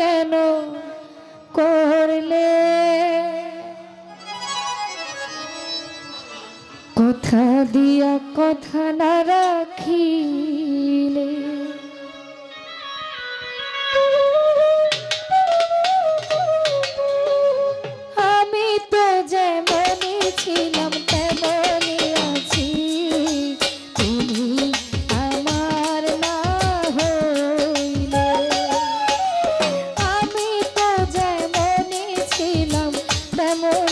কেন করলে? কথা দিয়া কথা না রাখিলে তেমনই